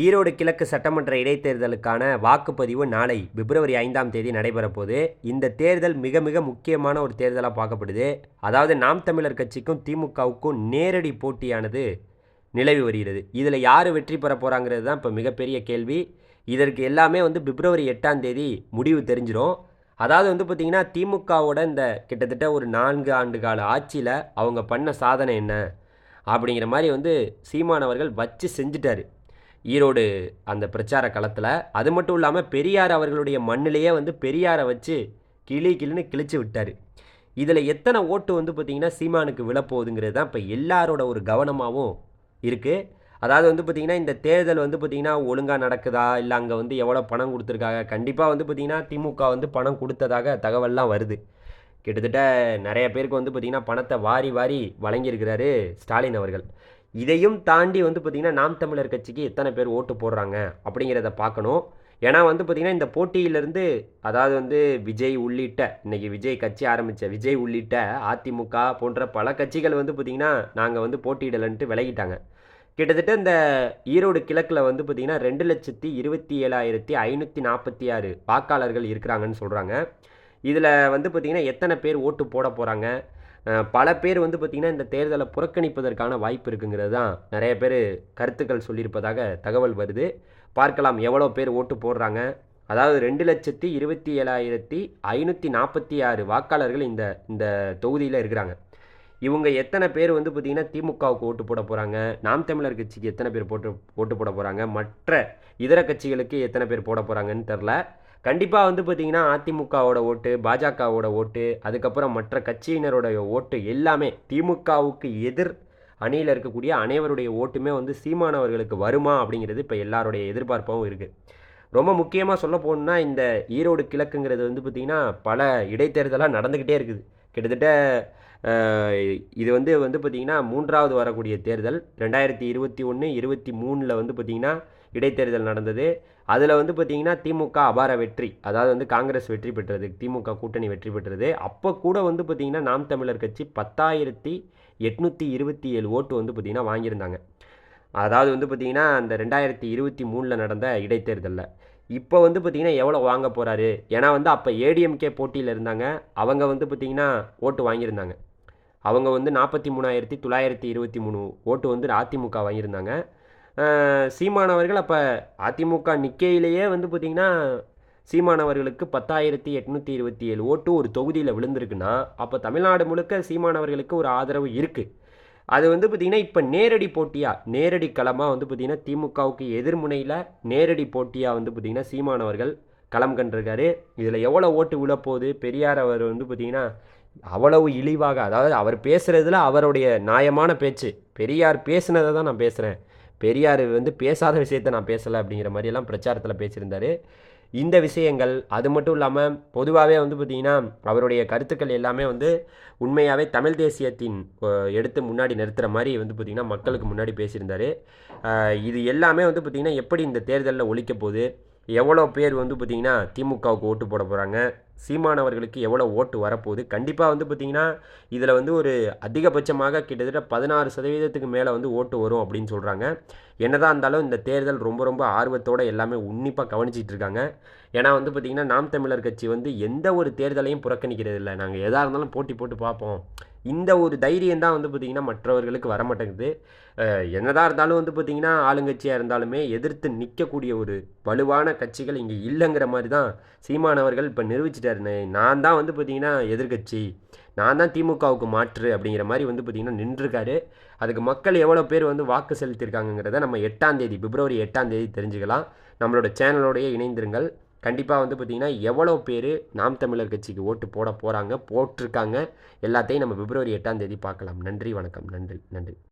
ஈரோடு கிழக்கு சட்டமன்ற இடைத்தேர்தலுக்கான வாக்குப்பதிவு நாளை பிப்ரவரி ஐந்தாம் தேதி நடைபெறப்போது இந்த தேர்தல் மிக மிக முக்கியமான ஒரு தேர்தலாக பார்க்கப்படுது. அதாவது நாம் தமிழர் கட்சிக்கும் திமுகவுக்கும் நேரடி போட்டியானது நிலவி வருகிறது. இதில் யார் வெற்றி பெற போகிறாங்கிறது தான் இப்போ மிகப்பெரிய கேள்வி. இதற்கு எல்லாமே வந்து பிப்ரவரி எட்டாம் தேதி முடிவு தெரிஞ்சிடும் அதாவது வந்து பார்த்திங்கன்னா திமுகவோட இந்த கிட்டத்தட்ட ஒரு நான்கு ஆண்டு கால ஆட்சியில் அவங்க பண்ண சாதனை என்ன? அப்படிங்கிற மாதிரி வந்து சீமானவர்கள் வச்சு செஞ்சுட்டாரு. ஈரோடு அந்த பிரச்சார களத்தில். அது மட்டும் இல்லாமல் பெரியார் அவர்களுடைய மண்ணிலேயே வந்து பெரியாரை வச்சு கிளி கிளின்னு கிழிச்சு விட்டார். இதில் எத்தனை ஓட்டு வந்து பார்த்திங்கன்னா சீமானுக்கு விழப்போகுதுங்கிறது தான் இப்போ எல்லாரோட ஒரு கவனமாகவும் இருக்குது அதாவது வந்து பார்த்திங்கன்னா இந்த தேர்தல் வந்து பார்த்திங்கன்னா ஒழுங்காக நடக்குதா? இல்லை அங்கே வந்து எவ்வளோ பணம் கொடுத்துருக்காங்க? கண்டிப்பாக வந்து பார்த்திங்கன்னா திமுக வந்து பணம் கொடுத்ததாக தகவல்லாம் வருது. கிட்டத்தட்ட நிறைய பேருக்கு வந்து பார்த்திங்கன்னா பணத்தை வாரி வாரி வழங்கியிருக்கிறாரு ஸ்டாலின் அவர்கள். இதையும் தாண்டி வந்து பார்த்திங்கன்னா நாம் தமிழர் கட்சிக்கு எத்தனை பேர் ஓட்டு போடுறாங்க அப்படிங்கிறத பார்க்கணும். ஏன்னா வந்து பார்த்திங்கன்னா இந்த போட்டியிலேருந்து அதாவது வந்து விஜய் உள்ளிட்ட இன்றைக்கி விஜய் கட்சி ஆரம்பித்த விஜய் உள்ளிட்ட அதிமுக போன்ற பல கட்சிகள் வந்து பார்த்திங்கன்னா நாங்கள் வந்து போட்டியிடலன்ட்டு விலகிட்டாங்க. கிட்டத்தட்ட இந்த ஈரோடு கிழக்கில் வந்து பார்த்திங்கன்னா ரெண்டு லட்சத்தி இருபத்தி ஏழாயிரத்தி ஐநூற்றி நாற்பத்தி ஆறு வாக்காளர்கள் இருக்கிறாங்கன்னு சொல்கிறாங்க இதில் வந்து பார்த்திங்கன்னா எத்தனை பேர் ஓட்டு போட போகிறாங்க பல பேர் வந்து பார்த்திங்கன்னா இந்த தேர்தலை புறக்கணிப்பதற்கான வாய்ப்பு இருக்குங்கிறது தான் நிறைய பேர் கருத்துக்கள் சொல்லியிருப்பதாக தகவல் வருது. பார்க்கலாம் எவ்வளோ பேர் ஓட்டு போடுறாங்க? அதாவது ரெண்டு லட்சத்தி இருபத்தி ஏழாயிரத்தி ஐநூற்றி நாற்பத்தி ஆறு வாக்காளர்கள் இந்த இந்த தொகுதியில் இருக்கிறாங்க. இவங்க எத்தனை பேர் வந்து பார்த்திங்கன்னா திமுகவுக்கு ஓட்டு போட போகிறாங்க நாம் தமிழர் கட்சிக்கு எத்தனை பேர் போட்டு ஓட்டு போட போகிறாங்க மற்ற இதர கட்சிகளுக்கு எத்தனை பேர் போட போகிறாங்கன்னு தெரில. கண்டிப்பாக வந்து பார்த்திங்கன்னா அதிமுகவோட ஓட்டு பாஜகவோட ஓட்டு அதுக்கப்புறம் மற்ற கட்சியினரோட ஓட்டு எல்லாமே திமுகவுக்கு எதிர் அணியில் இருக்கக்கூடிய அனைவருடைய ஓட்டுமே வந்து சீமானவர்களுக்கு வருமா அப்படிங்கிறது இப்போ எல்லாருடைய எதிர்பார்ப்பாகவும் இருக்குது ரொம்ப முக்கியமாக சொல்ல போகணுன்னா இந்த ஈரோடு கிழக்குங்கிறது வந்து பார்த்திங்கன்னா பல இடைத்தேர்தலாக நடந்துக்கிட்டே இருக்குது. கிட்டத்தட்ட இது வந்து வந்து பார்த்திங்கன்னா மூன்றாவது வரக்கூடிய தேர்தல் ரெண்டாயிரத்தி இருபத்தி ஒன்று இருபத்தி மூணில் வந்து பார்த்திங்கன்னா இடைத்தேர்தல் நடந்தது. அதில் வந்து பார்த்திங்கன்னா திமுக அபார வெற்றி அதாவது வந்து காங்கிரஸ் வெற்றி பெற்றது திமுக கூட்டணி வெற்றி பெற்றது. அப்போ கூட வந்து பார்த்திங்கன்னா நாம் தமிழர் கட்சி பத்தாயிரத்தி எட்நூற்றி இருபத்தி ஏழு ஓட்டு வந்து பார்த்திங்கன்னா வாங்கியிருந்தாங்க. அதாவது வந்து பார்த்திங்கன்னா அந்த ரெண்டாயிரத்தி இருபத்தி மூணில் நடந்த இடைத்தேர்தலில். இப்போ வந்து பார்த்திங்கன்னா எவ்வளோ வாங்க போகிறாரு ஏன்னா வந்து அப்போ ஏடிஎம்கே போட்டியில் இருந்தாங்க. அவங்க வந்து பார்த்திங்கன்னா ஓட்டு வாங்கியிருந்தாங்க. அவங்க வந்து நாற்பத்தி மூணாயிரத்தி தொள்ளாயிரத்தி இருபத்தி மூணு ஓட்டு வந்து அதிமுக வாங்கியிருந்தாங்க. சீமானவர்கள் அப்போ அதிமுக நிக்கையிலேயே வந்து பார்த்திங்கன்னா சீமானவர்களுக்கு பத்தாயிரத்தி எட்நூற்றி இருபத்தி ஏழு ஓட்டு ஒரு தொகுதியில் விழுந்திருக்குன்னா அப்போ தமிழ்நாடு முழுக்க சீமானவர்களுக்கு ஒரு ஆதரவு இருக்குது அது வந்து பார்த்திங்கன்னா இப்போ நேரடி போட்டியாக நேரடி களமாக வந்து பார்த்திங்கன்னா திமுகவுக்கு எதிர்முனையில் நேரடி போட்டியாக வந்து பார்த்திங்கன்னா சீமானவர்கள் களம் கண்டிருக்காரு. இதில் எவ்வளோ ஓட்டு விழப்போகுது? பெரியார் அவர் வந்து பார்த்திங்கன்னா அவ்வளவு இழிவாக அதாவது அவர் பேசுகிறதுல அவருடைய நியாயமான பேச்சு. பெரியார் பேசினதை தான் நான் பேசுகிறேன் பெரியார் வந்து பேசாத விஷயத்த நான் பேசலை அப்படிங்கிற மாதிரியெல்லாம் பிரச்சாரத்தில் பேசியிருந்தார். இந்த விஷயங்கள் அது மட்டும் இல்லாமல் பொதுவாகவே வந்து பார்த்திங்கன்னா அவருடைய கருத்துக்கள் எல்லாமே வந்து உண்மையாகவே தமிழ் தேசியத்தின் எடுத்து முன்னாடி நிறுத்துகிற மாதிரி வந்து பார்த்திங்கன்னா மக்களுக்கு முன்னாடி பேசியிருந்தார். இது எல்லாமே வந்து பார்த்திங்கன்னா எப்படி இந்த தேர்தலில் ஒழிக்க போகுது? எவ்வளோ பேர் வந்து பார்த்திங்கன்னா திமுகவுக்கு ஓட்டு போட போகிறாங்க சீமானவர்களுக்கு எவ்வளோ ஓட்டு வரப்போகுது? கண்டிப்பாக வந்து பார்த்திங்கன்னா இதில் வந்து ஒரு அதிகபட்சமாக கிட்டத்தட்ட பதினாறு சதவீதத்துக்கு மேலே வந்து ஓட்டு வரும் அப்படின்னு சொல்கிறாங்க என்னதான் இருந்தாலும் இந்த தேர்தல் ரொம்ப ரொம்ப ஆர்வத்தோடு எல்லாமே உன்னிப்பாக கவனிச்சிட்டு இருக்காங்க. ஏன்னா வந்து பார்த்திங்கன்னா நாம் தமிழர் கட்சி வந்து எந்த ஒரு தேர்தலையும் புறக்கணிக்கிறது இல்லை நாங்கள் எதாக இருந்தாலும் போட்டி போட்டு பார்ப்போம். இந்த ஒரு தைரியம் தான் வந்து பார்த்திங்கன்னா மற்றவர்களுக்கு வரமாட்டேங்குது. என்னதான் இருந்தாலும் வந்து பார்த்திங்கன்னா ஆளுங்கட்சியாக இருந்தாலுமே எதிர்த்து நிற்கக்கூடிய ஒரு வலுவான கட்சிகள் இங்கே இல்லைங்கிற மாதிரி தான் சீமானவர்கள் இப்போ நிரூபிச்சிட்டாரு நான் தான் வந்து பார்த்திங்கன்னா எதிர்கட்சி நான் தான் திமுகவுக்கு மாற்று அப்படிங்கிற மாதிரி வந்து பார்த்திங்கன்னா நின்றுருக்காரு. அதுக்கு மக்கள் எவ்வளோ பேர் வந்து வாக்கு செலுத்தியிருக்காங்கிறத நம்ம எட்டாம் தேதி பிப்ரவரி எட்டாம் தேதி தெரிஞ்சுக்கலாம். நம்மளோட சேனலோடையே இணைந்திருங்கள். கண்டிப்பாக வந்து பார்த்திங்கன்னா எவ்வளோ பேர் நாம் தமிழர் கட்சிக்கு ஓட்டு போட போகிறாங்க போட்டிருக்காங்க எல்லாத்தையும் நம்ம பிப்ரவரி எட்டாம் தேதி பார்க்கலாம். நன்றி வணக்கம். நன்றி நன்றி.